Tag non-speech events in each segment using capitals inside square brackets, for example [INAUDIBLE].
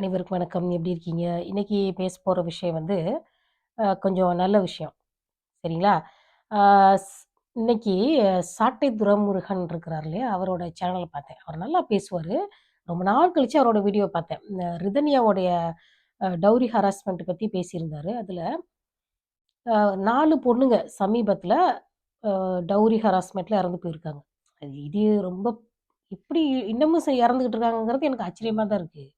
அனைவருக்கும் வணக்கம். எப்படி இருக்கீங்க? இன்றைக்கி பேச போகிற விஷயம் வந்து, கொஞ்சம் நல்ல விஷயம். சரிங்களா? ஸ் இன்னைக்கு சாட்டை துரமுருகன் இருக்கிறார் இல்லையா? அவரோட சேனலை பார்த்தேன். அவர் நல்லா பேசுவார் ரொம்ப நாள் கழித்து அவரோட வீடியோ பார்த்தேன். இந்த ரிதன்யாவுடைய அ டவுரி ஹராஸ்மென்ட் பத்தி பேசியிருந்தாரு. அதில் நாலு பொண்ணுங்க சமீபத்தில் டௌரி டவுரி இறந்து போயிருக்காங்க. அது இது ரொம்ப இப்படி இன்னமும் ச இறந்துகிட்டு இருக்காங்கங்கிறது எனக்கு ஆச்சரியமாக தான் இருக்குது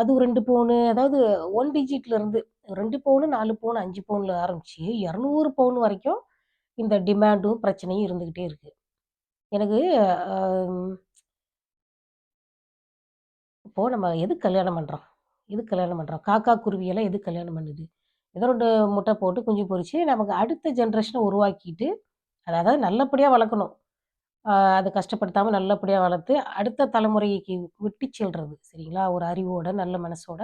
அது ரெண்டு பவுனு அதாவது ஒன் டிஜிட்ல இருந்து ரெண்டு பவுனு, நாலு பவுனு, 5 பவுன்ல ஆரம்பிச்சு 200 பவுன் வரைக்கும் இந்த டிமாண்டும், பிரச்சனையும் இருந்துக்கிட்டே இருக்கு. எனக்கு இப்போது நம்ம எதுக்கு கல்யாணம் பண்ணுறோம் எதுக்கு கல்யாணம் பண்ணுறோம் காக்கா, குருவியெல்லாம் எதுக்கு கல்யாணம் பண்ணுது? ஏதோ ரெண்டு முட்டை போட்டு, குஞ்சு பொறிச்சு நமக்கு அடுத்த ஜென்ரேஷனை உருவாக்கிட்டு, அதாவது நல்லபடியாக வளர்க்கணும். அதை கஷ்டப்படுத்தாமல் நல்லபடியாக வளர்த்து, அடுத்த தலைமுறைக்கு விட்டு செல்றது. சரிங்களா? ஒரு அறிவோட, நல்ல மனசோட,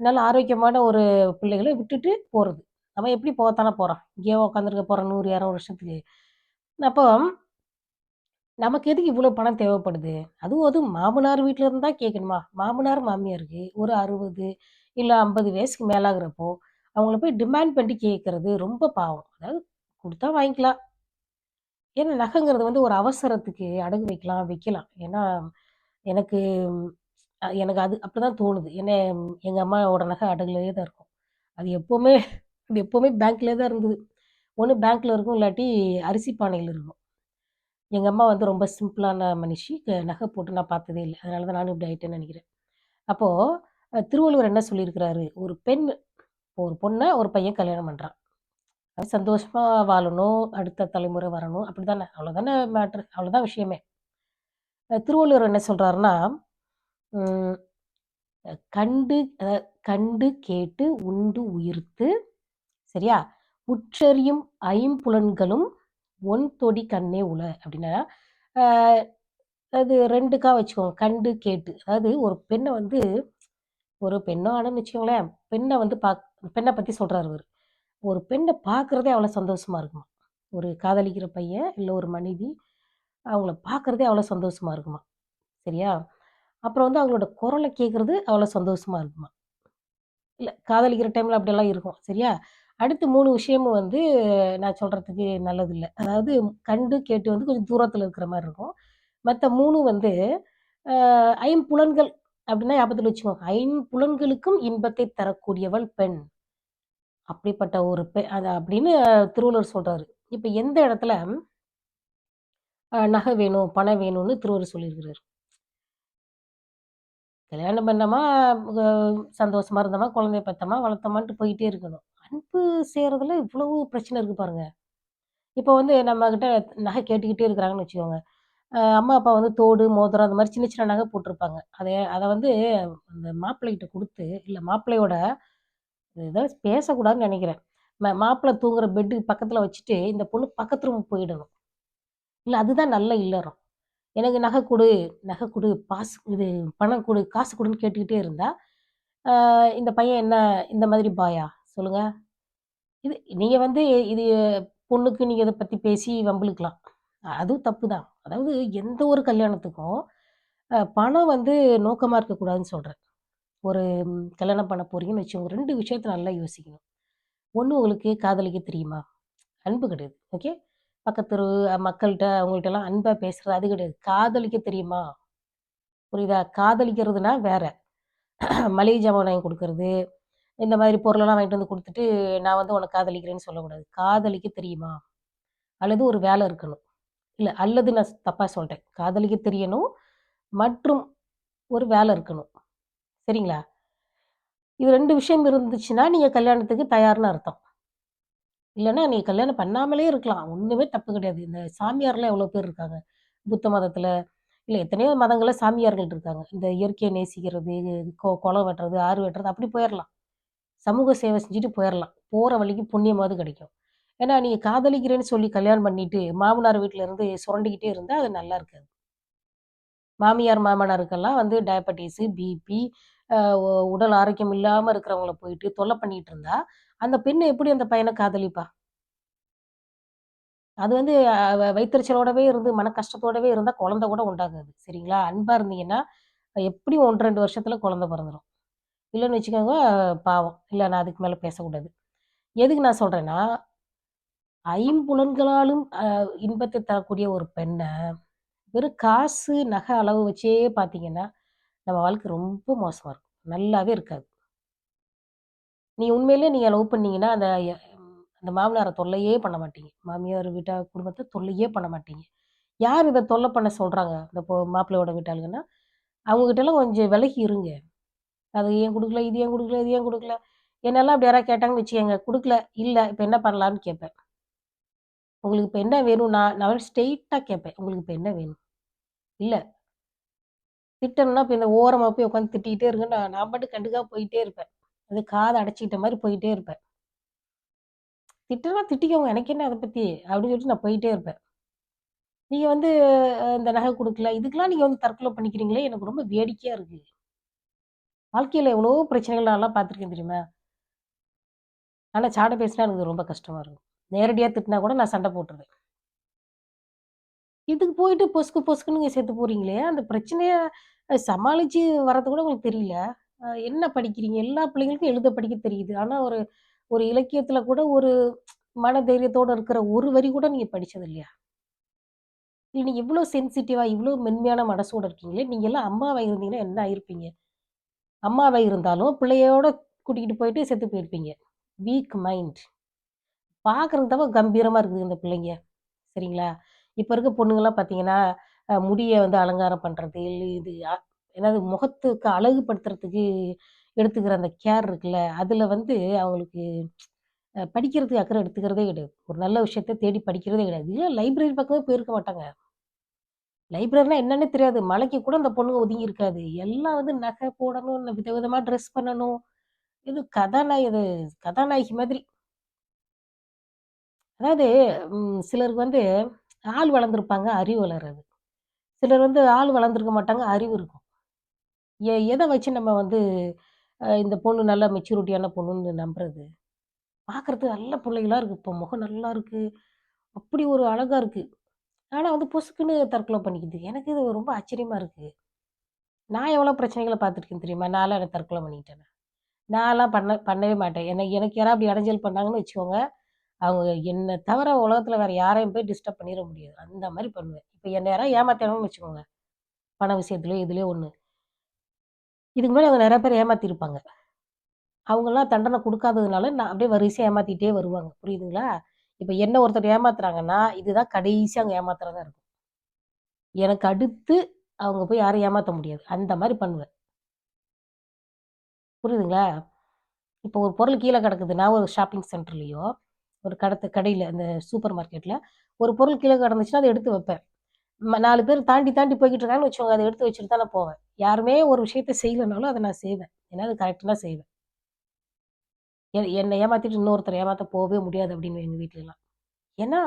நல்ல ஆரோக்கியமான ஒரு பிள்ளைகள விட்டுட்டு போகிறது அவன் எப்படி போகத்தானே போகிறான் இங்கேயே உட்காந்துருக்க போகிறோம் நூறு இரநூறு வருஷத்துக்கு. அப்போ நமக்கு எதுக்கு இவ்வளோ பணம் தேவைப்படுது? அதுவும் அதுவும் மாமனார் வீட்டில் இருந்தால் கேட்கணுமா? மாமனார், மாமியாருக்கு ஒரு அறுபது இல்லை ஐம்பது வயசுக்கு மேலாகிறப்போ அவங்கள போய் டிமாண்ட் பண்ணி கேட்குறது ரொம்ப பாவம். அதாவது கொடுத்தா வாங்கிக்கலாம். ஏன்னா நகைங்கிறது வந்து ஒரு அவசரத்துக்கு அடகு வைக்கலாம், வைக்கலாம். ஏன்னா எனக்கு எனக்கு அது அப்படி தான் தோணுது. ஏன்னா எங்கள் அம்மாவோட நகை அடகுலேயே தான் இருக்கும். அது எப்போவுமே அது எப்போவுமே பேங்க்லேயே தான் இருந்தது. ஒன்று பேங்க்கில் இருக்கும், இல்லாட்டி அரிசி பானையில் இருக்கும். எங்கள் அம்மா வந்து ரொம்ப சிம்பிளான மனுஷி. நகை போட்டு நான் பார்த்ததே இல்லை அதனால தான் நானும் இப்படி ஆகிட்டேன்னு நினைக்கிறேன் அப்போது திருவள்ளுவர் என்ன சொல்லியிருக்கிறாரு? ஒரு பெண் ஒரு பொண்ணை ஒரு பையன் கல்யாணம் பண்ணுறான் அது சந்தோஷமாக வாழணும், அடுத்த தலைமுறை வரணும். அப்படிதானே? அவ்வளோதானே மேட்ரு. அவ்வளோதான் விஷயமே. திருவள்ளுவர் என்ன சொல்கிறாருன்னா கண்டு கண்டு கேட்டு உண்டு உயிர்த்து சரியா? உற்றறியும் ஐம்புலன்களும் ஒன் தொடி கண்ணே உல அப்படின்னா, அது ரெண்டுக்கா வச்சுக்கோங்க. கண்டு, கேட்டு. அதாவது ஒரு பெண்ணை வந்து ஒரு பெண்ணோ ஆனால் வச்சுக்கோங்களேன். பெண்ணை வந்து பா பெண்ணை பற்றி சொல்கிறார் இவர் ஒரு பெண்ணை பார்க்குறதே அவ்வளோ சந்தோஷமாக இருக்குமா ஒரு காதலிக்கிற பையன், இல்லை ஒரு மனைவி, அவங்கள பார்க்குறதே அவ்வளோ சந்தோஷமாக இருக்குமா சரியா? அப்புறம் வந்து அவங்களோட குரலை கேட்குறது அவ்வளோ சந்தோஷமாக இருக்குமா இல்லை காதலிக்கிற டைமில் அப்படியெல்லாம் இருக்கும். சரியா? அடுத்து மூணு விஷயமும் வந்து நான் சொல்றதுக்கு நல்லதில்லை அதாவது கண்டு, கேட்டு வந்து கொஞ்சம் தூரத்தில் இருக்கிற மாதிரி இருக்கும். மற்ற மூணு வந்து ஐம்புலன்கள் அப்படின்னா ஞாபகத்தில் வச்சுக்கோங்க. ஐம்புலன்களுக்கும் இன்பத்தை தரக்கூடியவள் பெண். அப்படிப்பட்ட ஒரு பெ அது அப்படின்னு திருவள்ளுவர் சொல்கிறாரு இப்போ எந்த இடத்துல நகை வேணும், பணம் வேணும்னு திருவள்ளுவர் சொல்லியிருக்கிறார் கல்யாணம் பண்ணோமா, சந்தோஷமா இருந்தோமா, குழந்தைய பெத்தோமா, வளர்த்தோமான்ட்டு போயிட்டே இருக்கணும். அன்பு செய்கிறதுல இவ்வளவு பிரச்சனை இருக்கு பாருங்க. இப்போ வந்து நம்மகிட்ட நகை கேட்டுக்கிட்டே இருக்கிறாங்கன்னு வச்சுக்கோங்க. அம்மா, அப்பா வந்து தோடு, மோதிரம் அந்த மாதிரி சின்ன சின்ன நகை போட்டிருப்பாங்க. அதை அதை வந்து அந்த மாப்பிள்ளைகிட்ட கொடுத்து இல்லை மாப்பிள்ளையோட ஏதோ பேசக்கூடாதுன்னு நினைக்கிறேன் மாப்பிள்ளை தூங்குற பெட்டு பக்கத்தில் வச்சுட்டு, இந்த பொண்ணு பக்கத்து ரூம் போயிடணும். இல்லை அதுதான் நல்ல இல்லறம். எனக்கு நகை கொடு நகை கொடு பாசு இது பணம் கொடு காசு கொடுன்னு கேட்டுக்கிட்டே இருந்தா, இந்த பையன் என்ன இந்த மாதிரி பாயா? சொல்லுங்க. இது நீங்கள் வந்து இது பொண்ணுக்கு நீங்கள் இதை பற்றி பேசி வம்பிழுக்கலாம். அதுவும் தப்பு தான். அதாவது எந்த ஒரு கல்யாணத்துக்கும் பணம் வந்து நோக்கமாக இருக்கக்கூடாதுன்னு சொல்கிறேன் ஒரு கல்யாணம் பண்ண போகிறீங்கன்னு வச்சுக்கோங்க. ரெண்டு விஷயத்த நல்லா யோசிக்கணும். ஒன்று உங்களுக்கு காதலிக்க தெரியுமா? அன்பு கிடையாது. ஓகே. பக்கத்து தெரு அவங்கள்ட்டலாம் அன்பாக பேசுகிறது அது கிடையாது. காதலிக்க தெரியுமா? புரியுதா? காதலிக்கிறதுனா வேற. மளிகை ஜாமான் வாங்கி கொடுக்கறது இந்த மாதிரி பொருளெல்லாம் வாங்கிட்டு வந்து கொடுத்துட்டு நான் வந்து உனக்கு காதலிக்கிறேன்னு சொல்லக்கூடாது. காதலிக்க தெரியுமா? அல்லது ஒரு வேலை இருக்கணும். இல்லை அல்லது நான் தப்பாக சொல்கிறேன் காதலிக்க தெரியணும், மற்றும் ஒரு வேலை இருக்கணும். சரிங்களா? இது ரெண்டு விஷயம் இருந்துச்சுன்னா, நீங்க கல்யாணத்துக்கு தயார்ன்னு அர்த்தம். இல்லைன்னா நீங்க கல்யாணம் பண்ணாமலே இருக்கலாம். ஒண்ணுமே தப்பு கிடையாது. இந்த சாமியார்லாம் எவ்வளோ பேர் இருக்காங்க. புத்த மதத்துல, இல்ல எத்தனையோ மதங்களில் சாமியார்கள் இருக்காங்க. இந்த இயற்கையை நேசிக்கிறது, கொ குளம் வெட்டுறது, ஆறு வெட்டுறது அப்படி போயிடலாம் சமூக சேவை செஞ்சுட்டு போயிடலாம் போற வழிக்கு புண்ணியமாவது கிடைக்கும். ஏன்னா, நீங்க காதலிக்கிறேன்னு சொல்லி கல்யாணம் பண்ணிட்டு, மாமனார் வீட்ல இருந்து சுரண்டிக்கிட்டே இருந்தா, அது நல்லா இருக்காது. மாமியார், மாமனாருக்கெல்லாம் வந்து டயபெட்டிஸு, பிபி, உடல் ஆரோக்கியம் இல்லாமல் இருக்கிறவங்கள போயிட்டு தொல்லை பண்ணிட்டு இருந்தா, அந்த பெண்ணை எப்படி அந்த பையனை காதலிப்பா? அது வந்து வைத்தறிச்சலோடவே இருந்து, மன கஷ்டத்தோடவே இருந்தால் குழந்தை கூட உண்டாகாது. சரிங்களா? அன்பாக இருந்தீங்கன்னா, எப்படியும் 1, 2 வருஷத்துல குழந்தை பிறந்துடும் இல்லைன்னு வச்சுக்கோங்க, பாவம். இல்லை நான் அதுக்கு மேலே பேசக்கூடாது. எதுக்கு நான் சொல்கிறேன்னா ஐம்புலன்களாலும் இன்பத்தை தரக்கூடிய ஒரு பெண்ணை வெறும் காசு, நகை அளவு வச்சே பார்த்தீங்கன்னா, நம்ம வாழ்க்கை ரொம்ப மோசமாக இருக்கும். நல்லாவே இருக்காது. நீ உண்மையிலேயே நீங்கள் லவ் பண்ணீங்கன்னா, அந்த அந்த மாமனாரை தொல்லையே பண்ண மாட்டீங்க. மாமியார் வீட்டா குடும்பத்தை தொல்லையே பண்ண மாட்டீங்க. யார் இதை தொல்லை பண்ண சொல்கிறாங்க இந்த பொ மாப்பிள்ளையோட வீட்டாளுங்கன்னா, அவங்ககிட்டலாம் கொஞ்சம் விலகி இருங்க. அது ஏன் கொடுக்கல இது ஏன் கொடுக்கல இது ஏன் கொடுக்கல என்னெல்லாம் அப்படி யாராவது கேட்டாங்கன்னு வச்சுக்கோங்க கொடுக்கல இல்லை இப்போ என்ன பண்ணலான்னு கேட்பேன். உங்களுக்கு இப்போ என்ன வேணும்? நான் நான் ஸ்ட்ரெயிட்டாக கேட்பேன். உங்களுக்கு இப்போ என்ன வேணும்? இல்லை திட்டணும்னா, இப்போ இந்த ஓரமாக போய் உட்காந்து திட்டிகிட்டே இருங்க. நான் நான் மட்டும் கண்டுக்காம போயிட்டே இருப்பேன். அது காதை அடைச்சிக்கிட்ட மாதிரி போயிட்டே இருப்பேன். திட்டுனா திட்டிக்கவங்க எனக்கு என்ன அதை பற்றி அப்படின்னு சொல்லிட்டு நான் போயிட்டே இருப்பேன். நீங்கள் வந்து இந்த நகை கொடுக்கல இதுக்கெல்லாம் நீங்கள் வந்து தற்கொலை பண்ணிக்கிறீங்களே! எனக்கு ரொம்ப வேடிக்கையாக இருக்கு. வாழ்க்கையில் எவ்வளோ பிரச்சனைகள் நான்லாம் பார்த்துருக்கேன் தெரியுமா? ஆனால் சாட பேசினா எனக்கு ரொம்ப கஷ்டமா இருக்கும். நேரடியாக திட்டினா கூட நான் சண்டை போட்டுருவேன். இதுக்கு போயிட்டு பொசுக்கு பொசுக்குன்னு நீங்க செத்து போறீங்களே! அந்த பிரச்சனையை சமாளிச்சு வர்றது கூட உங்களுக்கு தெரியல. என்ன படிக்கிறீங்க? எல்லா பிள்ளைங்களுக்கும் எழுத படிக்க தெரியுது. ஆனா ஒரு ஒரு இலக்கியத்துல கூட ஒரு மன தைரியத்தோட இருக்கிற ஒரு வரி கூட நீங்க படிச்சது இல்லையா? இல்லை நீங்கள் இவ்வளோ சென்சிட்டிவா, இவ்வளோ மென்மையான மனசோட இருக்கீங்களே! நீங்கள் எல்லாம் அம்மாவாக இருந்தீங்கன்னா என்ன ஆயிருப்பீங்க? அம்மாவாக இருந்தாலும் பிள்ளையோட கூட்டிகிட்டு போயிட்டு செத்து போயிருப்பீங்க. Weak mind. பார்க்குறது தவிர கம்பீரமாக இருக்குது இந்த பிள்ளைங்க. சரிங்களா? இப்போ இருக்க பொண்ணுங்கலாம் பார்த்தீங்கன்னா, முடியை வந்து அலங்காரம் பண்ணுறது இல்லை இது அ என்னது முகத்துக்கு அழகுபடுத்துறதுக்கு எடுத்துக்கிற அந்த கேர் இருக்குல்ல, அதில் வந்து அவங்களுக்கு படிக்கிறதுக்கு அக்கறை எடுத்துக்கிறதே கிடையாது. ஒரு நல்ல விஷயத்த தேடி படிக்கிறதே கிடையாது. இல்லை லைப்ரரி பக்கமே போயிருக்க மாட்டாங்க. லைப்ரரினா என்னன்னே தெரியாது. மலைக்கு கூட அந்த பொண்ணுங்க ஒதுங்கி இருக்காது. எல்லாம் வந்து நகை போடணும், விதவிதமா ட்ரெஸ் பண்ணணும். இது கதாநாயகி இது கதாநாயகி மாதிரி. அதாவது சிலருக்கு வந்து ஆள் வளர்ந்துருப்பாங்க அறிவு வளராது. சிலர் வந்து ஆள் வளர்ந்துருக்க மாட்டாங்க, அறிவு இருக்கும். எ எதை வச்சு நம்ம வந்து இந்த பொண்ணு நல்லா மெச்சூரிட்டியான பொண்ணுன்னு நம்புறது? பார்க்குறதுக்கு நல்ல பிள்ளைகளாக இருக்குது இப்போ முகம் நல்லா இருக்குது அப்படி ஒரு அழகாக இருக்குது ஆனால் வந்து பொசுக்குன்னு தற்கொலை பண்ணிக்குது. எனக்கு இது ரொம்ப ஆச்சரியமாக இருக்குது நான் எவ்வளோ பிரச்சனைகளை பார்த்துருக்கேன் தெரியுமா? நான்லாம் எனக்கு தற்கொலை பண்ணிக்கிட்டேன் நான்லாம் பண்ண பண்ணவே மாட்டேன். எனக்கு எனக்கு யாராவது அப்படி இடைஞ்சல் பண்ணாங்கன்னு வச்சுக்கோங்க, அவங்க என்னை தவிர உலகத்தில் வேறு யாரையும் போய் டிஸ்டர்ப் பண்ணிட முடியாது. அந்த மாதிரி பண்ணுவேன். இப்போ என்ன யாராவது ஏமாத்தணும்னு வச்சுக்கோங்க, பண விஷயத்துலையோ இதுலேயோ ஒன்று இதுக்கு முன்னாடி அவங்க நிறைய பேர் ஏமாத்திருப்பாங்க. அவங்களாம் தண்டனை கொடுக்காததுனால நான் அப்படியே வரிசையாக ஏமாத்திட்டே வருவாங்க. புரியுதுங்களா? இப்போ என்ன ஒருத்தர் ஏமாத்துறாங்கன்னா, இதுதான் கடைசியாக அவங்க ஏமாத்துறதா இருக்கும். எனக்கு அடுத்து அவங்க போய் யாரும் ஏமாற்ற முடியாது. அந்த மாதிரி பண்ணுவேன். புரியுதுங்களா? இப்போ ஒரு பொருள் கீழ கிடக்குதுன்னா, ஒரு ஷாப்பிங் சென்டர்லேயோ ஒரு கடத்து கடையில் அந்த சூப்பர் மார்க்கெட்டில் ஒரு பொருள் கீழே கிடந்துச்சுன்னா, அதை எடுத்து வைப்பேன். நாலு பேர் தாண்டி தாண்டி போய்கிட்டு இருக்காங்கன்னு வச்சுக்கோங்க, அதை எடுத்து வச்சுட்டு தான் நான் போவேன். யாருமே ஒரு விஷயத்த செய்யலைனாலும் அதை நான் செய்வேன். ஏன்னா அது கரெக்டாக செய்வேன். எ ஏமாத்திட்டு இன்னொருத்தர் ஏமாத்த போகவே முடியாது அப்படின்னு எங்கள் வீட்லலாம். ஏன்னா,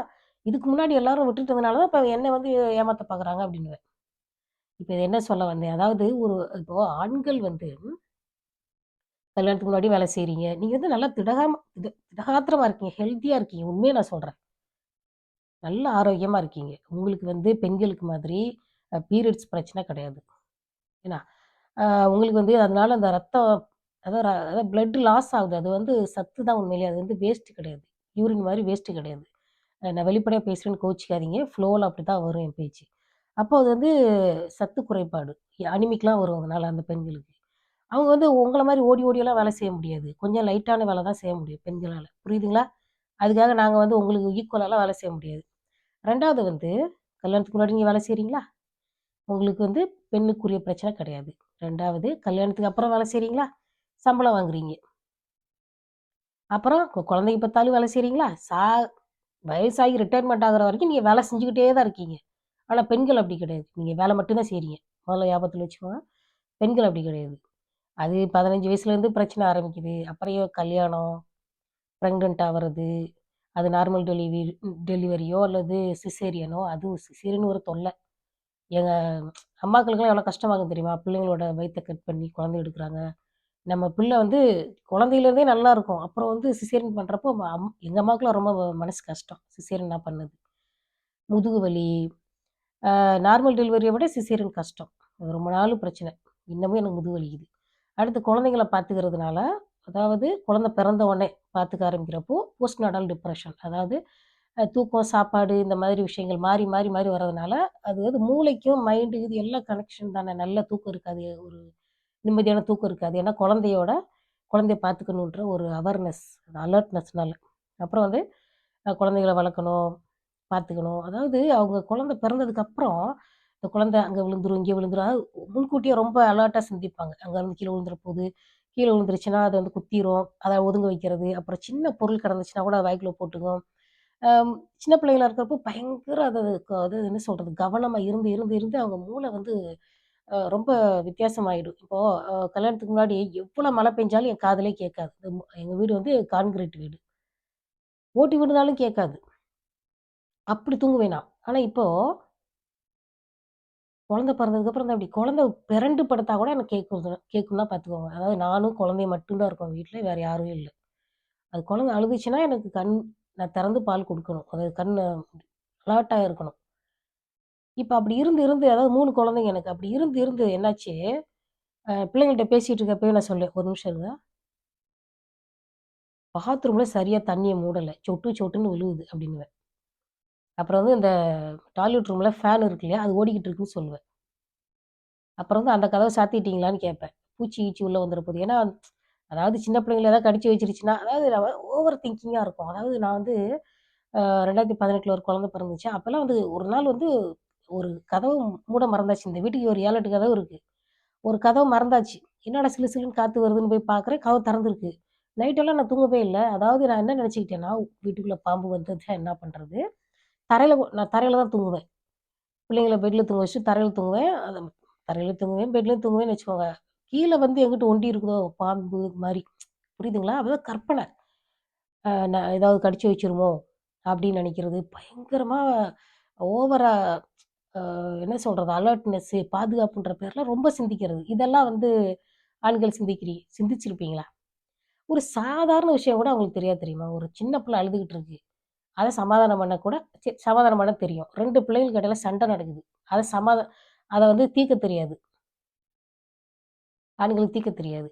இதுக்கு முன்னாடி எல்லாரும் விட்டுட்டதுனால தான் இப்போ என்னை வந்து ஏமாற்ற பார்க்குறாங்க அப்படின்னுவேன். இப்போ இது என்ன சொல்ல வந்தேன், அதாவது ஒரு இப்போ ஆண்கள் வந்து கல்யாணத்துக்கு முன்னாடி வேலை செய்கிறீங்க நீங்கள் வந்து நல்லா திடகாம திட திடகாத்திரமாக இருக்கீங்க. ஹெல்த்தியாக இருக்கீங்க. உண்மையை நான் சொல்கிறேன் நல்ல ஆரோக்கியமாக இருக்கீங்க. உங்களுக்கு வந்து பெண்களுக்கு மாதிரி பீரியட்ஸ் பிரச்சனை கிடையாது. ஏன்னா, உங்களுக்கு வந்து அதனால் அந்த ரத்தம் அதாவது ர பிளட் லாஸ் ஆகுது. அது வந்து சத்து தான் உண்மையிலேயே. அது வந்து வேஸ்ட்டு கிடையாது. யூரின் மாதிரி வேஸ்ட்டு கிடையாது. நான் வெளிப்படையாக பேசுகிறேன்னு கோச்சிக்காதீங்க ஃப்ளோவில் அப்படி தான் வரும் என் பேச்சு. அப்போ அது வந்து சத்து குறைபாடு. அனிமிக்கெலாம் வரும் அதனால் அந்த பெண்களுக்கு. அவங்க வந்து உங்களை மாதிரி ஓடி ஓடியெல்லாம் வேலை செய்ய முடியாது. கொஞ்சம் லைட்டான வேலை தான் செய்ய முடியும் பெண்களால் புரியுதுங்களா? அதுக்காக நாங்கள் வந்து உங்களுக்கு ஈக்குவலாலாம் வேலை செய்ய முடியாது. ரெண்டாவது வந்து கல்யாணத்துக்கு முன்னாடி நீங்கள் வேலை செய்கிறீங்களா உங்களுக்கு வந்து பெண்ணுக்குரிய பிரச்சனை கிடையாது. ரெண்டாவது கல்யாணத்துக்கு அப்புறம் வேலை செய்கிறீங்களா சம்பளம் வாங்குறீங்க. அப்புறம் குழந்தைங்க பார்த்தாலும் வேலை செய்கிறீங்களா சா வயசாகி ரிட்டையர்மெண்ட் ஆகிற வரைக்கும் நீங்கள் வேலை செஞ்சுக்கிட்டே தான் இருக்கீங்க. ஆனால் பெண்கள் அப்படி கிடையாது. நீங்கள் வேலை மட்டும் தான் முதல்ல ஞாபகத்தில் வச்சுக்கோங்க. பெண்கள் அப்படி கிடையாது. அது 15 வயசுலேருந்து பிரச்சனை ஆரம்பிக்குது. அப்புறம் கல்யாணம், ப்ரெக்னென்ட் ஆகிறது அது நார்மல் டெலிவரி டெலிவரியோ அல்லது சிசேரியனோ, அது சிசேரியன் ஒரு தொல்லை எங்கள் அம்மாக்களுக்கெல்லாம் எவ்வளோ கஷ்டமாகும் தெரியுமா? பிள்ளைங்களோட வயிற்றை கட் பண்ணி குழந்தை எடுக்கிறாங்க நம்ம பிள்ளை வந்து குழந்தையிலேருந்தே நல்லா இருக்கும். அப்புறம் வந்து சிசேரியன் பண்ணுறப்போ அம் எங்கள் அம்மாவுக்குலாம் ரொம்ப மனசு கஷ்டம். சிசேரியன் நான் பண்ணது. முதுகு வலி, நார்மல் டெலிவரியை விட சிசேரியன் கஷ்டம். அது ரொம்ப நாள் பிரச்சனை. இன்னமும் எனக்கு முதுகு வலிக்குது. அடுத்து குழந்தைங்கள பார்த்துக்கிறதுனால, அதாவது குழந்தை பிறந்த உடனே பார்த்துக்க ஆரம்பிக்கிறப்போ, போஸ்ட் நாடல் டிப்ரெஷன் அதாவது தூக்கம், சாப்பாடு இந்த மாதிரி விஷயங்கள் மாறி, மாறி, மாறி வர்றதுனால, அது வந்து மூளைக்கும், மைண்டு இது எல்லாம் கனெக்ஷன் தானே. நல்ல தூக்கம் இருக்காது. ஒரு நிம்மதியான தூக்கம் இருக்காது. ஏன்னா குழந்தையோட குழந்தைய பார்த்துக்கணுன்ற ஒரு அவேர்னஸ், அலர்ட்னஸ்னால. அப்புறம் வந்து குழந்தைகளை வளர்க்கணும், பார்த்துக்கணும். அதாவது அவங்க குழந்தை பிறந்ததுக்கப்புறம், இந்த குழந்தை அங்கே விழுந்துரும், இங்கே விழுந்துரும். முன்கூட்டியே ரொம்ப அலர்ட்டாக சிந்திப்பாங்க. அங்கருந்து கீழே விழுந்துற போது, கீழே விழுந்துருச்சுன்னா, அதை வந்து குத்திரும். அதை ஒதுங்க வைக்கிறது. அப்புறம் சின்ன பொருள் கிடந்துச்சுன்னா கூட வாய்க்குள்ள போட்டுக்கும். சின்ன பிள்ளைங்களா இருக்கிறப்போ பயங்கர அது அது என்ன சொல்கிறது கவனமாக இருந்து, இருந்து, இருந்து அவங்க மூளை வந்து ரொம்ப வித்தியாசமாயிடும். இப்போது கல்யாணத்துக்கு முன்னாடி எவ்வளோ மழை பெஞ்சாலும் என் காதலே கேட்காது. எங்கள் வீடு வந்து கான்கிரீட் வீடு. ஓட்டி வீடுனாலும் கேட்காது. அப்படி தூங்குவேன் நான். இப்போது குழந்தை பிறந்ததுக்கப்புறம் தான் அப்படி குழந்தை பிறண்டு படுத்தா கூட எனக்கு கேட்கும் கேட்கும்னா பார்த்துக்கோங்க. அதாவது நானும் குழந்தை மட்டும்தான் இருக்கோம் வீட்டில் வேறு யாரும் இல்லை அது குழந்தை அழுதுச்சுன்னா எனக்கு கண் நான் திறந்து பால் கொடுக்கணும் அதாவது கண் அலர்ட்டாக இருக்கணும். இப்போ அப்படி இருந்து, இருந்து அதாவது மூணு குழந்தைங்க எனக்கு. அப்படி இருந்து, இருந்து என்னாச்சு, பிள்ளைங்கள்ட்ட பேசிகிட்டு இருக்கப்பயே நான் சொல்லேன் "ஒரு நிமிஷம் இருந்தா பாத்ரூமில் சரியாக தண்ணியை மூடலை சொட்டு சொட்டுன்னு விழுவுது அப்படின்னுவேன். அப்புறம் வந்து இந்த டாய்லெட் ரூமில் ஃபேன் இருக்கு இல்லையா? அது ஓடிக்கிட்டு இருக்குன்னு சொல்லுவேன். அப்புறம் வந்து அந்த கதவை சாத்திட்டீங்களான்னு கேட்பேன். பூச்சி கீச்சி உள்ளே வந்துட போது. ஏன்னா, அதாவது சின்ன பிள்ளைங்கள ஏதாவது கடிச்சு வச்சிருச்சுன்னா, அதாவது நம்ம ஓவர் திங்கிங்காக இருக்கும். அதாவது நான் வந்து ரெண்டாயிரத்தி பதினெட்டில் ஒரு குழந்தை பிறந்துச்சு. அப்போல்லாம் வந்து ஒரு நாள் வந்து ஒரு கதவு மூட மறந்தாச்சு. இந்த வீட்டுக்கு ஒரு 7, 8 கதவு இருக்குது ஒரு கதவு மறந்தாச்சு. என்னடா சிலு சிலுன்னு காற்று வருதுன்னு போய் பார்க்குறேன், கதவு திறந்துருக்கு நைட்டெல்லாம் நான் தூங்கவே இல்லை அதாவது நான் என்ன நினச்சிக்கிட்டேன்னா வீட்டுக்குள்ளே பாம்பு வந்துருச்சா என்ன பண்ணுறது தரையில் நான் தரையில் தான் தூங்குவேன். பிள்ளைங்கள பெட்டில் தூங்க வச்சு தரையில் தூங்குவேன். அது தரையில் தூங்குவேன், பெட்லேயும் தூங்குவேன்னு வச்சுக்கோங்க. கீழே வந்து எங்கிட்ட ஒண்டி இருக்குதோ பாம்பு மாதிரி புரியுதுங்களா? அப்பதான் கற்பனை. நான் ஏதாவது கடிச்சு வச்சிருமோ அப்படின்னு நினைக்கிறது பயங்கரமாக ஓவராக என்ன சொல்கிறது அலர்ட்னஸ்ஸு, பாதுகாப்புன்ற பேரில் ரொம்ப சிந்திக்கிறது. இதெல்லாம் வந்து ஆண்கள் சிந்திக்கிறீ சிந்திச்சிருப்பீங்களா? ஒரு சாதாரண விஷயம் கூட அவங்களுக்கு தெரியாது தெரியுமா? ஒரு சின்ன பிள்ளை அழுதுகிட்டு இருக்கு. அதை சமாதானம் பண்ண கூட சரி சமாதானம் பண்ண தெரியும். ரெண்டு பிள்ளைங்களுக்கு இடையில சண்டை நடக்குது. அதை சமாதா அதை வந்து தீர்க்க தெரியாது. ஆண்களுக்கு தீர்க்க தெரியாது.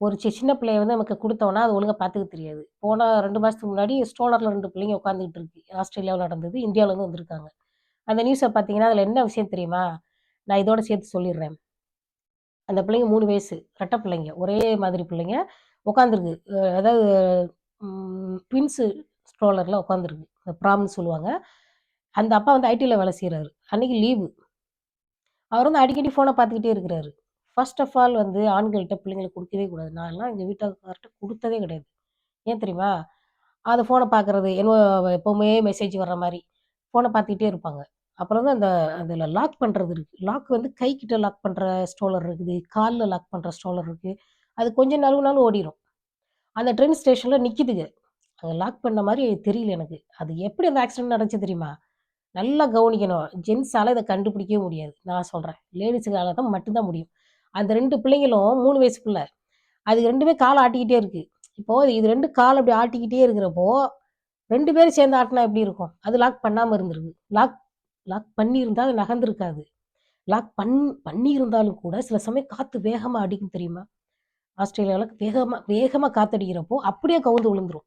ஒரு சி சின்ன பிள்ளைய வந்து நமக்கு கொடுத்தோன்னா அது ஒழுங்காக பார்த்துக்க தெரியாது. போன ரெண்டு மாதத்துக்கு முன்னாடி ஸ்டோனரில் ரெண்டு பிள்ளைங்க உட்காந்துக்கிட்டு இருக்கு. ஆஸ்திரேலியாவில் நடந்தது. இந்தியாவிலேருந்து வந்திருக்காங்க. அந்த நியூஸை பார்த்தீங்கன்னா, அதில் என்ன விஷயம் தெரியுமா? நான் இதோட சேர்த்து சொல்லிடுறேன் அந்த பிள்ளைங்க மூணு வயசு. ரெட்டை பிள்ளைங்க. ஒரே மாதிரி பிள்ளைங்க. உட்காந்துருக்கு. அதாவது ட்வின்ஸு ஸ்ட்ரோலரில் உட்காந்துருக்கு. இந்த ப்ராம்னு சொல்லுவாங்க. அந்த அப்பா வந்து ஐடியில் வேலை செய்கிறாரு அன்னைக்கு லீவு. அவர் வந்து அடிக்கடி ஃபோனை பார்த்துக்கிட்டே இருக்கிறாரு. ஃபர்ஸ்ட் ஆஃப் ஆல் வந்து ஆண்கள்கிட்ட பிள்ளைங்களுக்கு கொடுக்கவே கூடாது. நான்லாம் எங்கள் வீட்டுக்கார்ட்ட கொடுத்ததே கிடையாது. ஏன் தெரியுமா? அது ஃபோனை பார்க்குறது. என்னோ எப்போவுமே மெசேஜ் வர்ற மாதிரி ஃபோனை பார்த்துக்கிட்டே இருப்பாங்க. அப்புறம் வந்து அந்த அதில் லாக் பண்ணுறது இருக்குது லாக் வந்து கைக்கிட்ட லாக் பண்ணுற ஸ்ட்ரோலர் இருக்குது. காலில் லாக் பண்ணுற ஸ்ட்ரோலர் இருக்குது அது கொஞ்சம் நழுவுனாலும் ஓடிரும். அந்த ட்ரெயின் ஸ்டேஷனில் நிற்கிதுங்க அங்க லாக் பண்ண மாதிரி தெரியல எனக்கு. அது எப்படி அந்த ஆக்சிடென்ட் நடந்துச்சு தெரியுமா? நல்லா கவனிக்கணும். ஜென்ஸால் இதை கண்டுபிடிக்கவே முடியாது. நான் சொல்கிறேன் லேடிஸுக்கால தான் மட்டும்தான் முடியும். அந்த ரெண்டு பிள்ளைங்களும் மூணு வயசு பிள்ளை அது ரெண்டுமே காலை ஆட்டிக்கிட்டே இருக்குது இப்போது இது ரெண்டு கால் அப்படி ஆட்டிக்கிட்டே இருக்கிறப்போ, ரெண்டு பேரும் சேர்ந்து ஆட்டினா எப்படி இருக்கும்? அது லாக் பண்ணாமல் இருந்திருக்கு. லாக் லாக் பண்ணியிருந்தால் அது நகர்ந்துருக்காது லாக் பண் பண்ணியிருந்தாலும் கூட சில சமயம் காற்று வேகமாக அடிக்கும் தெரியுமா? ஆஸ்திரேலியாவில் வேகமாக வேகமாக காற்று அடிக்கிறப்போ அப்படியே கவுந்து விழுந்துரும்.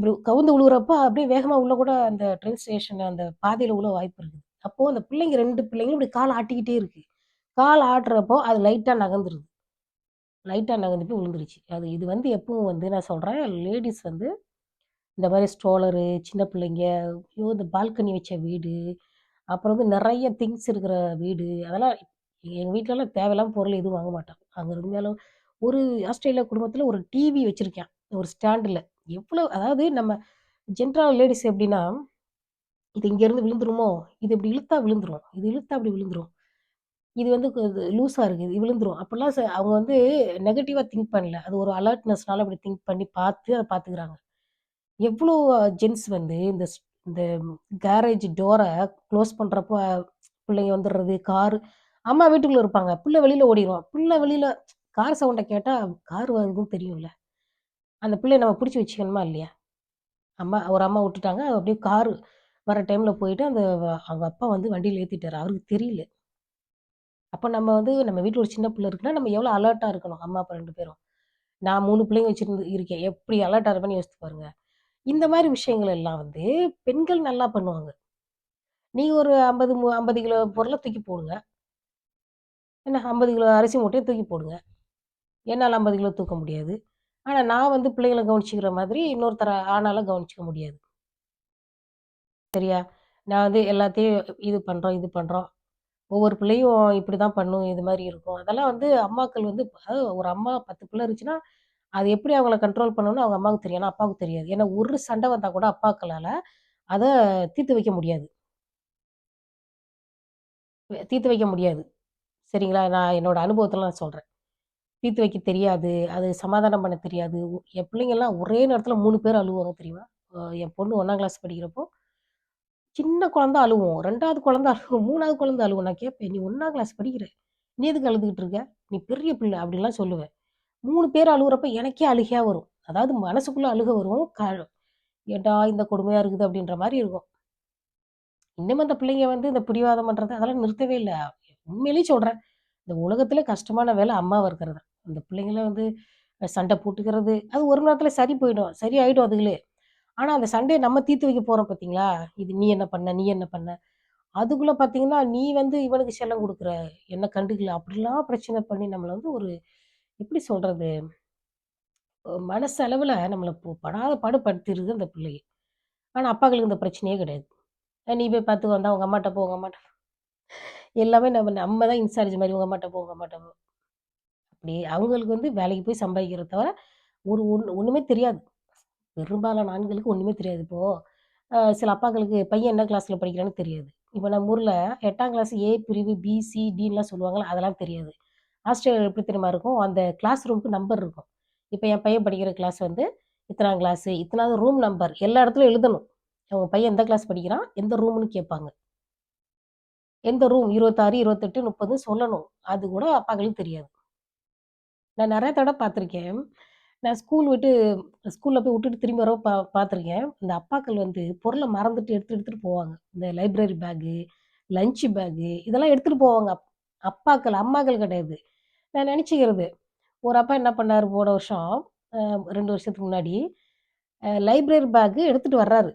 இப்படி கவுந்து உழுவுறப்ப அப்படியே வேகமாக உள்ள கூட அந்த ட்ரெயின் ஸ்டேஷன் அந்த பாதையில் உள்ள வாய்ப்பு இருக்குது. அப்போது அந்த பிள்ளைங்க ரெண்டு பிள்ளைங்களும் இப்படி கால் ஆட்டிக்கிட்டே இருக்குது கால் ஆட்டுறப்போ அது லைட்டாக நகர்ந்துருது. லைட்டாக நகர்ந்து போய் விழுந்துருச்சு. அது இது வந்து எப்பவும் வந்து நான் சொல்கிறேன் லேடிஸ் வந்து இந்த மாதிரி ஸ்ட்ரோலரு, சின்ன பிள்ளைங்க, ஐயோ! இந்த பால்கனி வச்ச வீடு, அப்புறம் வந்து நிறைய திங்ஸ் இருக்கிற வீடு, அதெல்லாம் எங்கள் வீட்டிலலாம் தேவையில்லாம பொருள் எதுவும் வாங்க மாட்டோம். அங்கே இருந்தாலும் ஒரு ஆஸ்திரேலியா குடும்பத்தில் ஒரு டிவி வச்சுருக்கேன் ஒரு ஸ்டாண்டில் எவ்வளோ அதாவது நம்ம ஜென்ரல் லேடிஸ் எப்படின்னா, இது இங்கேருந்து விழுந்துருமோ? இது இப்படி இழுத்தா விழுந்துரும். இது இழுத்தா அப்படி விழுந்துரும். இது வந்து லூஸாக இது இது விழுந்துரும். அப்படிலாம் அவங்க வந்து நெகட்டிவாக திங்க் பண்ணல. அது ஒரு அலர்ட்னஸ்னால அப்படி திங்க் பண்ணி பார்த்து அதை பார்த்துக்கிறாங்க. எவ்வளோ ஜென்ட்ஸ் வந்து இந்த ஸ் இந்த கேரேஜ் டோரை க்ளோஸ் பண்ணுறப்போ பிள்ளைங்க வந்துடுறது, காரு அம்மா வீட்டுக்குள்ளே இருப்பாங்க. பிள்ளை வெளியில் ஓடிரும். பிள்ளை வெளியில் கார் சவுண்டை கேட்டால் கார் வருதுன்னு தெரியும்ல. அந்த பிள்ளைய நம்ம பிடிச்சி வச்சுக்கணுமா இல்லையா? அம்மா ஒரு அம்மா விட்டுட்டாங்க. அப்படியே காரு வர டைமில் போயிட்டு அந்த அவங்க அப்பா வந்து வண்டியில் ஏற்றிட்டார் அவருக்கு தெரியல. அப்போ நம்ம வந்து நம்ம வீட்டில் ஒரு சின்ன பிள்ளை இருக்குன்னா, நம்ம எவ்வளோ அலர்ட்டாக இருக்கணும். அம்மா, அப்பா ரெண்டு பேரும். நான் மூணு பிள்ளைங்க வச்சுருந்து இருக்கேன். எப்படி அலர்ட்டாக இருப்பேன்னு யோசித்து பாருங்க. இந்த மாதிரி விஷயங்கள் எல்லாம் வந்து பெண்கள் நல்லா பண்ணுவாங்க. நீங்கள் ஒரு 50 மு 50 கிலோ பொருளை தூக்கி போடுங்க. என்ன 50 கிலோ அரிசி மூட்டைய தூக்கி போடுங்க. என்னால் ஐம்பது கிலோ தூக்க முடியாது. ஆனால் நான் வந்து பிள்ளைகள கவனிச்சுக்கிற மாதிரி இன்னொருத்தர ஆனாலும் கவனிச்சிக்க முடியாது. சரியா? நான் வந்து எல்லாத்தையும் இது பண்ணுறோம் இது பண்ணுறோம் ஒவ்வொரு பிள்ளையும் இப்படி தான் பண்ணும். இது மாதிரி இருக்கும். அதெல்லாம் வந்து அம்மாக்கள் வந்து ஒரு அம்மா 10 பிள்ளை இருந்துச்சுன்னா, அது எப்படி அவங்கள கண்ட்ரோல் பண்ணணும்னு அவங்க அம்மாவுக்கு தெரியும். ஆனால் அப்பாவுக்கு தெரியாது. ஏன்னா ஒரு சண்டை வந்தால் கூட அப்பாக்களால் அதை தீர்த்து வைக்க முடியாது. தீர்த்து வைக்க முடியாது. சரிங்களா? நான் என்னோட அனுபவத்தில் நான் சொல்கிறேன் தீர்த்து வைக்க தெரியாது. அது சமாதானம் பண்ண தெரியாது. என் பிள்ளைங்கலாம் ஒரே நேரத்தில் மூணு பேர் அழுவாங்க தெரியுமா? என் பொண்ணு ஒன்றாம் கிளாஸ் படிக்கிறப்போ, சின்ன குழந்த அழுவோம் ரெண்டாவது குழந்த அழுவோம் மூணாவது குழந்த அழுவோம் நான் கேட்பேன், "நீ ஒன்றாம் கிளாஸ் படிக்கிற. நீ எதுக்கு அழுதுகிட்டு இருக்க? நீ பெரிய பிள்ளை." அப்படிலாம் சொல்லுவேன். மூணு பேர் அழுகுறப்ப எனக்கே அழுகையாக வரும். அதாவது மனசுக்குள்ளே அழுக வரும். க ஏண்டா இந்த கொடுமையாக இருக்குது?" அப்படின்ற மாதிரி இருக்கும். இன்னும் அந்த பிள்ளைங்க வந்து இந்த பிடிவாதம் பண்ணுறது அதெல்லாம் நிறுத்தவே இல்லை உண்மையிலேயே சொல்கிறேன் இந்த உலகத்தில் கஷ்டமான வேலை அம்மாவை இருக்கிறது அந்த பிள்ளைங்கள வந்து சண்டை போட்டுக்கிறது, அது ஒரு நேரத்தில் சரி போயிடும். சரி ஆயிடும் அதுகளே. ஆனால் அந்த சண்டையை நம்ம தீர்த்து வைக்க போகிறோம் பார்த்தீங்களா? இது நீ என்ன பண்ண? நீ என்ன பண்ண? அதுக்குள்ளே பார்த்தீங்கன்னா, நீ வந்து இவனுக்கு செல்லம் கொடுக்குற என்ன கண்டுக்கல. அப்படிலாம் பிரச்சனை பண்ணி நம்மளை வந்து ஒரு எப்படி சொல்கிறது மனசளவில் நம்மளை படாத பாடு படுத்திருது அந்த பிள்ளையை ஆனால் அப்பாக்களுக்கு இந்த பிரச்சனையே கிடையாது. "நீ போய் பார்த்துக்க வந்தால் உங்கள் அம்மாட்ட போ, உங்கள் அம்மாட்ட எல்லாமே நம்ம நம்ம தான் இன்சார்ஜ் மாதிரி உங்கள் அம்மாட்ட போ, உங்கள் அம்மாட்ட போ. அப்படி அவங்களுக்கு வந்து வேலைக்கு போய் சம்பாதிக்கிறத தவிர, ஒரு ஒன்று ஒன்றுமே தெரியாது. பெரும்பாலான ஆண்களுக்கு ஒன்றுமே தெரியாது. இப்போது சில அப்பாக்களுக்கு பையன் என்ன கிளாஸில் படிக்கிறான்னு தெரியாது. இப்போ நம்ம ஊரில் எட்டாம் கிளாஸ் ஏ பிரிவு, பி, சி, டின்லாம் அதெல்லாம் தெரியாது. ஹாஸ்டல் எப்படி தெரியுமா இருக்கும்? அந்த கிளாஸ் ரூமுக்கு நம்பர் இருக்கும். இப்போ என் பையன் படிக்கிற கிளாஸ் வந்து இத்தனாம் கிளாஸு, இத்தனாவது ரூம் நம்பர் எல்லா இடத்துலையும் எழுதணும். அவங்க பையன் எந்த கிளாஸ் படிக்கிறான்? எந்த ரூம்னு கேட்பாங்க. எந்த ரூம் 26, 28, 30 சொல்லணும். அது கூட அப்பாக்களுக்கு தெரியாது. நான் நிறைய தடவை பார்த்துருக்கேன். நான் ஸ்கூல் விட்டு ஸ்கூல்ல போய் விட்டுட்டு திரும்பி வரப்ப பா பார்த்துருக்கேன். இந்த அப்பாக்கள் வந்து பொருள மறந்துட்டு எடுத்து எடுத்துட்டு போவாங்க. இந்த லைப்ரரி பேக்கு, லஞ்ச் பேக்கு இதெல்லாம் எடுத்துட்டு போவாங்க. அப் அப்பாக்கள், அம்மாக்கள் கிடையாது. நான் நினச்சிக்கிறது ஒரு அப்பா என்ன பண்ணாரு போன வருஷம், அ 2 வருஷத்துக்கு முன்னாடி, அ லைப்ரரி பேக்கு எடுத்துட்டு வர்றாரு.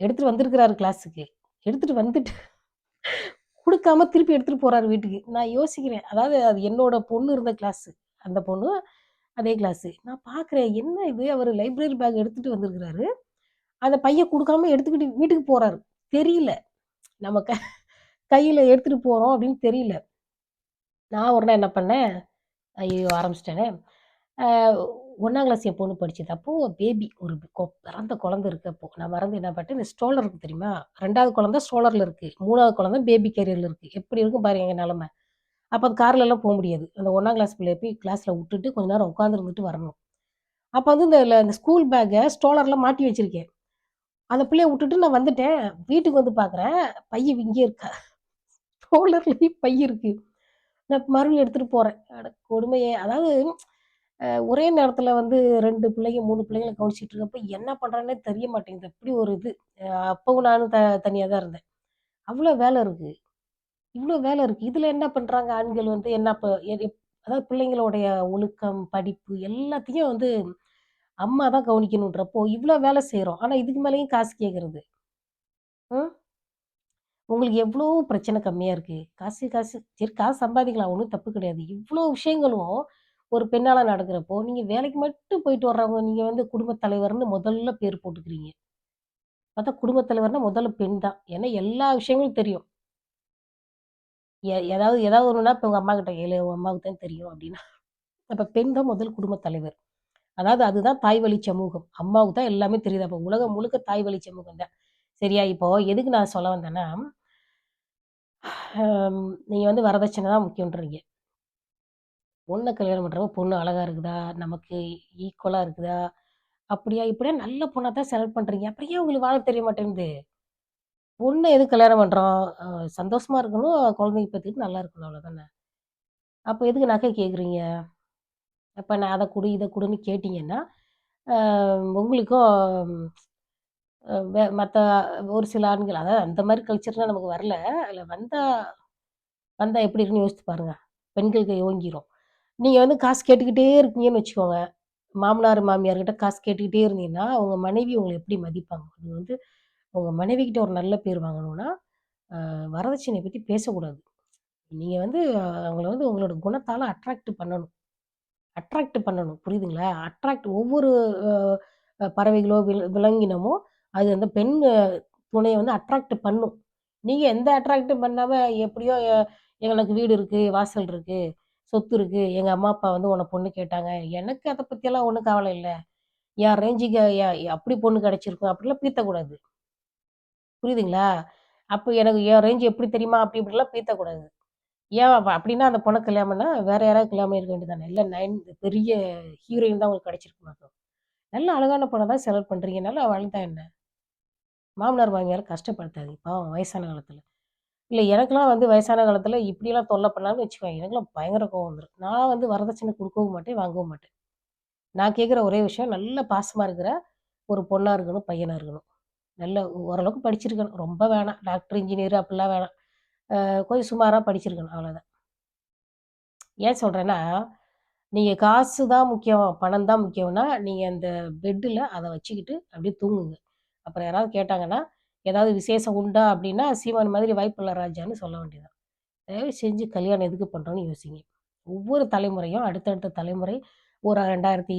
எடுத்துட்டு வந்திருக்கிறாரு கிளாஸுக்கு. எடுத்துட்டு வந்துட்டு [LAUGHS] குடுக்காம திருப்பி எடுத்துட்டு போறாரு வீட்டுக்கு. நான் யோசிக்கிறேன். அதாவது அது என்னோட பொண்ணு இருந்த கிளாஸு. அந்த பொண்ணு அதே கிளாஸு. நான் பார்க்குறேன், என்ன இது அவர் லைப்ரரி பேக் எடுத்துகிட்டு வந்திருக்கிறாரு. அந்த பையன் கொடுக்காம எடுத்துக்கிட்டு வீட்டுக்கு போகிறாரு தெரியல. நம்ம க கையில் எடுத்துகிட்டு போகிறோம் அப்படின்னு தெரியல. நான் உடனே என்ன பண்ணேன், ஐயோ ஆரம்பிச்சிட்டேனே ஒன்றாம் கிளாஸ் என் பொண்ணு படித்தது அப்போது பேபி ஒரு பிறந்த குழந்தை இருக்கு நான் மறந்து என்ன பண்ணிட்டேன், இந்த ஸ்ட்ரோலர் இருக்குது தெரியுமா? ரெண்டாவது குழந்தை ஸ்ட்ரோலர்ல இருக்கு. 3வது குழந்தை பேபி கேரியரில் இருக்குது எப்படி இருக்கும் பாருங்க எங்கள் நிலமை அப்போ அது கார்லலாம் போக முடியாது. அந்த ஒன்றாம் கிளாஸ் பிள்ளைய போய் கிளாஸில் விட்டுட்டு கொஞ்ச நேரம் உட்காந்துருந்துட்டு வரணும். அப்போ வந்து இந்த அந்த இந்த ஸ்கூல் பேக்கை ஸ்ட்ரோலர்ல மாட்டி வச்சிருக்கேன். அந்த பிள்ளைய விட்டுட்டு நான் வந்துட்டேன். வீட்டுக்கு வந்து பார்க்குறேன், பையன் இங்கே இருக்கா. ஸ்ட்ரோலர்லயும் பையன் இருக்குது நான் மறுபடியும் எடுத்துகிட்டு போகிறேன் கொடுமையே! அதாவது ஒரே நேரத்தில் வந்து ரெண்டு பிள்ளைங்க, மூணு பிள்ளைங்கள கவனிச்சிட்டு இருக்கப்போ என்ன பண்ணுறேன்னே தெரிய மாட்டேங்குது. அப்படி ஒரு இது. அப்பவும் நானும் த தனியாக தான் இருந்தேன். அவ்வளோ வேலை இருக்குது இவ்வளோ வேலை இருக்கு. இதில் என்ன பண்ணுறாங்க ஆண்கள் வந்து என்ன ப அதாவது பிள்ளைங்களுடைய ஒழுக்கம், படிப்பு எல்லாத்தையும் வந்து அம்மா தான் கவனிக்கணுன்றப்போ, இவ்வளோ வேலை செய்கிறோம் ஆனால் இதுக்கு மேலேயும் காசு கேட்குறது ம். உங்களுக்கு எவ்வளோ பிரச்சனை கம்மியாக இருக்குது காசு, காசு. சரி காசு சம்பாதிக்கலாம். ஒன்றும் தப்பு கிடையாது. இவ்வளோ விஷயங்களும் ஒரு பெண்ணால் நடக்கிறப்போ, நீங்கள் வேலைக்கு மட்டும் போயிட்டு வர்றவங்க, நீங்கள் வந்து குடும்பத் தலைவர்னு முதல்ல பேர் போட்டுக்கிறீங்க. பார்த்தா குடும்பத் தலைவர்னா முதல்ல பெண் தான். ஏன்னா எல்லா விஷயங்களும் தெரியும். எ ஏதாவது ஏதாவது ஒண்ணுன்னா இப்போ உங்கள் அம்மாகிட்ட கேளு. உங்கள் அம்மாவுக்கு தான் தெரியும் அப்படின்னா அப்போ பெண் தான் முதல் குடும்பத் தலைவர். அதாவது அதுதான் தாய் வழி சமூகம். அம்மாவுக்கு தான் எல்லாமே தெரியுது. அப்போ உலகம் முழுக்க தாய் வழி சமூகம் தான். சரியா? இப்போ எதுக்கு நான் சொல்ல வந்தேன்னா, நீங்கள் வந்து வரதட்சணை தான் முக்கியன்றீங்க பொண்ணை கல்யாணம் பண்ணுறவங்க பொண்ணு அழகாக இருக்குதா? நமக்கு ஈக்குவலாக இருக்குதா? அப்படியா? இப்படியா? நல்ல பொண்ணாக தான் செலக்ட் பண்ணுறீங்க அப்புறம் ஏன் உங்களுக்கு வாழ தெரிய மாட்டேங்குது? பொண்ணு எதுக்கு கல்யாணம் பண்ணுறோம் சந்தோஷமாக இருக்கணும், குழந்தைங்க பற்றிட்டு நல்லா இருக்கணும் அவ்வளோதானே. அப்போ எதுக்கு நகை கேட்குறீங்க? அப்போ நான் அதை கொடு இதை குடுன்னு கேட்டிங்கன்னா உங்களுக்கும் வே மற்ற ஒரு சில ஆண்கள் அதாவது அந்த மாதிரி கல்ச்சர்லாம் நமக்கு வரல. அதில் வந்தால் வந்தால் எப்படி இருக்குன்னு யோசித்து பாருங்கள் பெண்களுக்கு ஓங்கிரும். நீங்கள் வந்து காசு கேட்டுக்கிட்டே இருக்கீங்கன்னு வச்சுக்கோங்க. மாமனார், மாமியார்கிட்ட காசு கேட்டுக்கிட்டே இருந்தீங்கன்னா, உங்கள் மனைவி உங்களை எப்படி மதிப்பாங்க? அது வந்து உங்கள் மனைவிக்கிட்ட ஒரு நல்ல பேர் வாங்கணும்னா, வரதட்சணையை பற்றி பேசக்கூடாது. நீங்கள் வந்து அவங்கள வந்து உங்களோட குணத்தால் அட்ராக்ட் பண்ணணும். அட்ராக்ட் பண்ணணும். புரியுதுங்களா? அட்ராக்ட் ஒவ்வொரு பறவைகளோ, வில் விலங்கினமோ, அது அந்த பெண் துணையை வந்து அட்ராக்ட் பண்ணும். நீங்கள் எந்த அட்ராக்டும் பண்ணாமல் எப்படியோ எங்களுக்கு வீடு இருக்குது வாசல் இருக்குது சொத்து இருக்குது எங்கள் அம்மா, அப்பா வந்து உன்னை பொண்ணு கேட்டாங்க. எனக்கு அதை பற்றியெல்லாம் ஒன்றும் கவலை இல்லை என் ரேஞ்சுக்கு அப்படி பொண்ணு கிடச்சிருக்கும் அப்படிலாம் பீத்தக்கூடாது. புரியுதுங்களா? அப்போ எனக்கு என் ரேஞ்ச் எப்படி தெரியுமா? அப்படி இப்படிலாம் பீத்தக்கூடாது. ஏன் அப்படின்னா அந்த பொண்ணை கல்யாணம்னா வேற யாராவது கல்யாணம் இருக்க வேண்டியதானே இல்லை நைன் பெரிய ஹீரோயின் தான் உங்களுக்கு கிடைச்சிருக்குமாக்கும். நல்ல அழகான பொண்ணை தான் செலக்ட் பண்ணுறீங்க நல்லா வாழ்ந்தா என்ன? மாமனார், மாமியார் கஷ்டப்படுத்தாதீங்க. பாவம் வயசான காலத்தில் இல்லை எனக்குலாம் வந்து வயசான காலத்தில் இப்படியெல்லாம் தொல்லை பண்ணாலும் வச்சுக்கோங்க, எனக்குலாம் பயங்கர கோவம் வந்துரும். நான் வந்து வரதட்சணை கொடுக்கவும் மாட்டேன், வாங்கவும் மாட்டேன். நான் கேட்குற ஒரே விஷயம், நல்ல பாசமாக இருக்கிற ஒரு பொண்ணாக இருக்கணும், பையனாக இருக்கணும். நல்ல ஓரளவுக்கு படிச்சிருக்கணும். ரொம்ப வேணாம். டாக்டர், இன்ஜினியர் அப்படிலாம் வேணாம். கொஞ்சம் சுமாராக படிச்சிருக்கணும். அவ்வளோதான். ஏன் சொல்கிறேன்னா நீங்கள் காசு தான் முக்கியம், பணம் தான் முக்கியம்னா, நீங்கள் அந்த பெட்டில் அதை வச்சுக்கிட்டு அப்படியே தூங்குங்க. அப்புறம் யாராவது கேட்டாங்கன்னா, "ஏதாவது விசேஷம் உண்டா?" அப்படின்னா, சீமான் மாதிரி வாய்ப்புள்ள ராஜான்னு" சொல்ல வேண்டியதான் தயவு செஞ்சு கல்யாணம் எதுக்கு பண்ணுறோன்னு யோசிங்க. ஒவ்வொரு தலைமுறையும் அடுத்தடுத்த தலைமுறை ஒரு 2000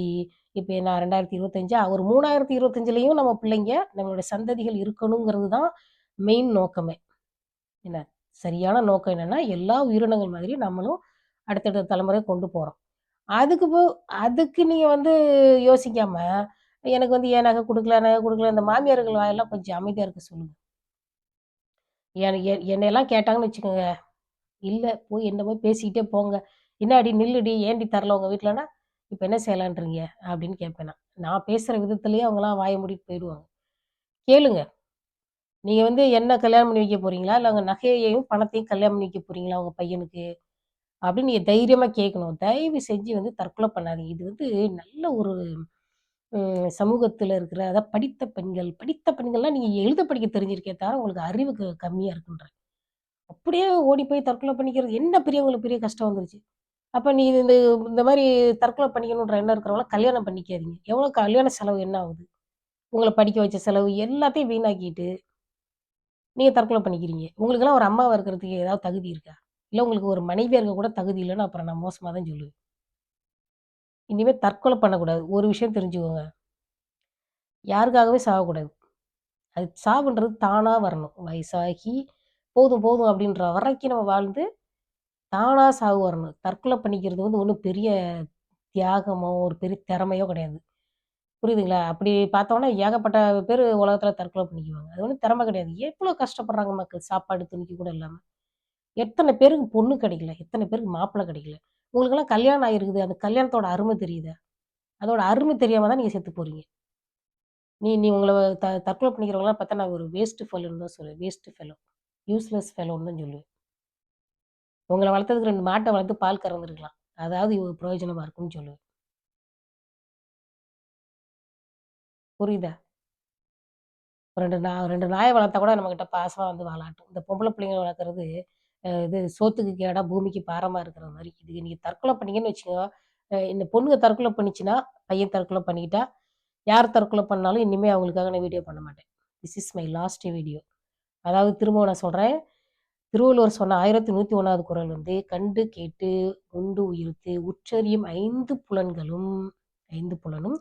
இப்போ நான் 2025 ஒரு 3025லயும் நம்ம பிள்ளைங்க, நம்மளுடைய சந்ததிகள் இருக்கணுங்கிறது தான் மெயின் நோக்கமே. என்ன சரியான நோக்கம் என்னன்னா, எல்லா உயிரினங்கள் மாதிரி நம்மளும் அடுத்தடுத்த தலைமுறை கொண்டு போகிறோம் அதுக்கு போ அதுக்கு நீங்கள் வந்து யோசிக்காம, எனக்கு வந்து ஏன் நகை கொடுக்கல நகை கொடுக்கல இந்த மாமியார்கள் வாயெல்லாம் கொஞ்சம் அமைதியாக இருக்க சொல்லுங்க. என என்னையெல்லாம் கேட்டாங்கன்னு வச்சுக்கோங்க, இல்லை போய் என்ன போய் பேசிக்கிட்டே போங்க. என்னாடி நில்லுடி, ஏன்டி தரல உங்கள் வீட்டிலன்னா இப்போ என்ன செய்யலான்றீங்க?" அப்படின்னு கேட்பேன் நான். நான் பேசுகிற விதத்துலேயே அவங்களாம் வாய மூடிட்டு போயிடுவாங்க. கேளுங்க. நீங்கள் வந்து என்ன கல்யாணம் பண்ணி வைக்க போகிறீங்களா இல்லை அவங்க நகையையும், பணத்தையும் கல்யாணம் பண்ணி வைக்க போகிறீங்களா உங்கள் பையனுக்கு? அப்படின்னு நீங்கள் தைரியமாக கேட்கணும். தயவு செஞ்சு வந்து தற்கொலை பண்ணாதீங்க. இது வந்து நல்ல ஒரு சமூகத்தில் இருக்கிற அதாவது படித்த பெண்கள் படித்த பெண்கள்லாம் நீங்கள் எழுத படிக்க தெரிஞ்சிருக்கே தவிர, உங்களுக்கு அறிவு கம்மியாக இருக்குன்ற அப்படியே ஓடி போய் தற்கொலை பண்ணிக்கிறது என்ன பெரிய உங்களுக்கு பெரிய கஷ்டம் வந்துருச்சு? அப்போ நீ இந்த இந்த மாதிரி தற்கொலை பண்ணிக்கணுன்ற எண்ணம் இருக்கிறவங்களாம் கல்யாணம் பண்ணிக்காதீங்க. எவ்வளோ கல்யாண செலவு என்ன ஆகுது? உங்களை படிக்க வச்ச செலவு எல்லாத்தையும் வீணாக்கிட்டு, நீங்கள் தற்கொலை பண்ணிக்கிறீங்க. உங்களுக்கெல்லாம் ஒரு அம்மாவாக இருக்கிறதுக்கு ஏதாவது தகுதி இருக்கா? இல்லை உங்களுக்கு ஒரு மனைவியாக இருக்க கூட தகுதி இல்லைன்னு அப்புறம் நான் மோசமாக தான் சொல்லுவேன். இனிமேல் தற்கொலை பண்ணக்கூடாது. ஒரு விஷயம் தெரிஞ்சுக்கோங்க. யாருக்காகவே சாகக்கூடாது. அது சாவுன்றது தானாக வரணும். வயசாகி போதும், போதும் அப்படின்ற வரைக்கும் நம்ம வாழ்ந்து, தானாக சாவு வரணும். தற்கொலை பண்ணிக்கிறது வந்து ஒன்றும் பெரிய தியாகமோ, ஒரு பெரிய திறமையோ கிடையாது. புரியுதுங்களா? அப்படி பார்த்தோன்னா ஏகப்பட்ட பேர் உலகத்தில் தற்கொலை பண்ணிக்குவாங்க. அது ஒன்றும் திறமை கிடையாது. எவ்வளோ கஷ்டப்படுறாங்க மக்கள் சாப்பாடு, துணிக்கு கூட இல்லாமல் எத்தனை பேருக்கு பொண்ணு கிடைக்கல? எத்தனை பேருக்கு மாப்பிள்ளை கிடைக்கல? உங்களுக்கெல்லாம் கல்யாணம் ஆகிருக்குது அந்த கல்யாணத்தோட அருமை தெரியுதா? அதோட அருமை தெரியாமல் தான் நீங்கள் செத்து போகிறீங்க நீ நீ உங்களை த தற்கொலை பண்ணிக்கிறவங்கலாம் பார்த்தா நான் ஒரு வேஸ்ட்டு ஃபெலோன்னு தான் சொல்லுவேன். Waste fellow. யூஸ்லெஸ் ஃபெலோன்னு தான் சொல்லுவேன். உங்களை வளர்த்ததுக்கு ரெண்டு மாட்டை வளர்த்து பால் கறந்துருக்கலாம். அதாவது இவ பிரயோஜனமாக இருக்கும்னு சொல்லுவேன். புரியுதா? ரெண்டு நா ரெண்டு நாயை வளர்த்தா கூட நம்மக்கிட்ட பாசமாக வந்து வாலாட்டும். இந்த பொம்பளை பிள்ளைங்கள வளர்க்குறது, இது சோத்துக்கு கேடா, பூமிக்கு பாரமாக இருக்கிற மாதிரி இதுக்கு நீங்கள் தற்கொலை பண்ணீங்கன்னு வச்சுக்கோங்க, இந்த பொண்ணுங்க தற்கொலை பண்ணிச்சுன்னா, பையன் தற்கொலை பண்ணிக்கிட்டா, யார் தற்கொலை பண்ணாலும் இனிமேல் அவங்களுக்காக நான் வீடியோ பண்ண மாட்டேன். This is my last video. அதாவது திரும்பவும் நான் சொல்கிறேன் திருவள்ளுவர் சொன்ன ஆயிரத்தி நூற்றி ஒன்றாவது குரல் வந்து, "கண்டு கேட்டு உண்டு உயிர்த்து உற்றறியும் ஐந்து புலன்களும்" ஐந்து புலனும்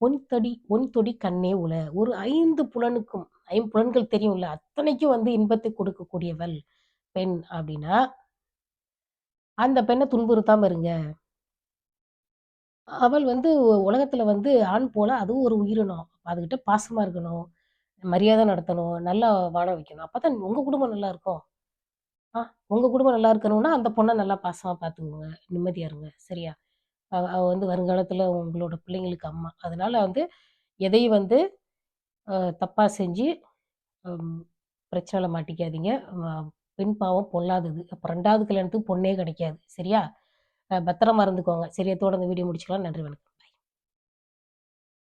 "ஒண்தடி ஒண்தொடி கண்ணே உல ஒரு ஐந்து புலனுக்கும் ஐம்புலன்கள் தெரியும்ல, அத்தனைக்கும் வந்து இன்பத்தை கொடுக்கக்கூடியவள் பெண் அப்படின்னா, அந்த பெண்ணை துன்புறுத்தாம இருங்க. அவள் வந்து உலகத்துல வந்து ஆண் போல அதுவும் ஒரு உயிரினம். அதுகிட்ட பாசமா இருக்கணும், மரியாதை நடத்தணும், நல்லா வாழ வைக்கணும். அப்பதான் உங்க குடும்பம் நல்லா இருக்கும். ஆ உங்கள் குடும்பம் நல்லா இருக்கணும்னா, அந்த பொண்ணை நல்லா பாசமாக பார்த்துக்கோங்க. நிம்மதியா இருங்க. சரியா? அவ வந்து வருங்காலத்தில் உங்களோட பிள்ளைங்களுக்கு அம்மா. அதனால் வந்து எதையும் வந்து தப்பாக செஞ்சு பிரச்சனையில் மாட்டிக்காதீங்க. பெண் பாவம் பொல்லாதது. அப்போ ரெண்டாவது கல்யாணத்துக்கு பொண்ணே கிடைக்காது. சரியா? பத்திரமா இருந்துக்கோங்க. சரியா? இதோட வீடியோ முடிச்சுக்கலாம். நன்றி, வணக்கம்.